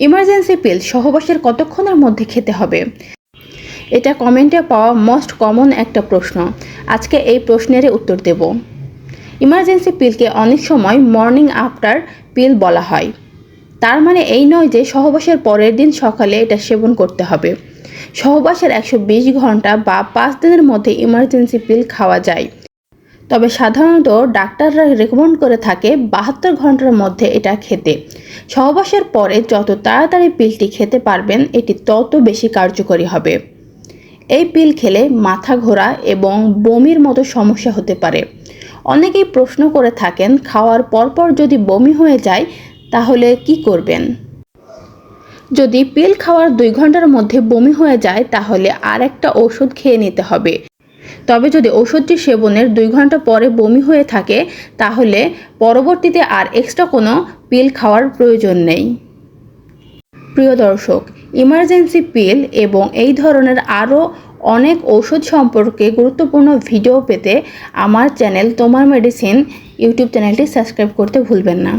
Emergency পিল সহবাসের কতক্ষণের মধ্যে খেতে হবে? এটা কমেন্টে পাওয়া মোস্ট কমন একটা প্রশ্ন। আজকে এই প্রশ্নের উত্তর দেব। ইমার্জেন্সি পিলকে অনেক সময় মর্নিং আফটার পিল বলা হয়। তার মানে এই নয় যে সহবাসের পরের দিন সকালে এটা সেবন করতে হবে। সহবাসের একশো বিশ ঘণ্টা বা পাঁচ দিনের মধ্যে ইমার্জেন্সি পিল খাওয়া যায়। তবে সাধারণত ডাক্তাররা রেকমেন্ড করে থাকে বাহাত্তর ঘণ্টার মধ্যে এটা খেতে। সহবাসের পরে যত তাড়াতাড়ি পিলটি খেতে পারবেন, এটি তত বেশি কার্যকরী হবে। এই পিল খেলে মাথা ঘোরা এবং বমির মতো সমস্যা হতে পারে। অনেকেই প্রশ্ন করে থাকেন, খাওয়ার পরপর যদি বমি হয়ে যায়, তাহলে কি করবেন? যদি পিল খাওয়ার দুই ঘণ্টার মধ্যে বমি হয়ে যায়, তাহলে আর একটা ওষুধ খেয়ে নিতে হবে। তবে যদি ওষুধটি সেবনের দুই ঘণ্টা পরে বমি হয়ে থাকে, তাহলে পরবর্তীতে আর এক্সট্রা কোনো পিল খাওয়ার প্রয়োজন নেই। প্রিয় দর্শক ইমার্জেন্সি পিল এবং এই ধরনের আরও অনেক ওষুধ সম্পর্কে গুরুত্বপূর্ণ ভিডিও পেতে আমার চ্যানেল তোমার মেডিসিন ইউটিউব চ্যানেলটি সাবস্ক্রাইব করতে ভুলবেন না।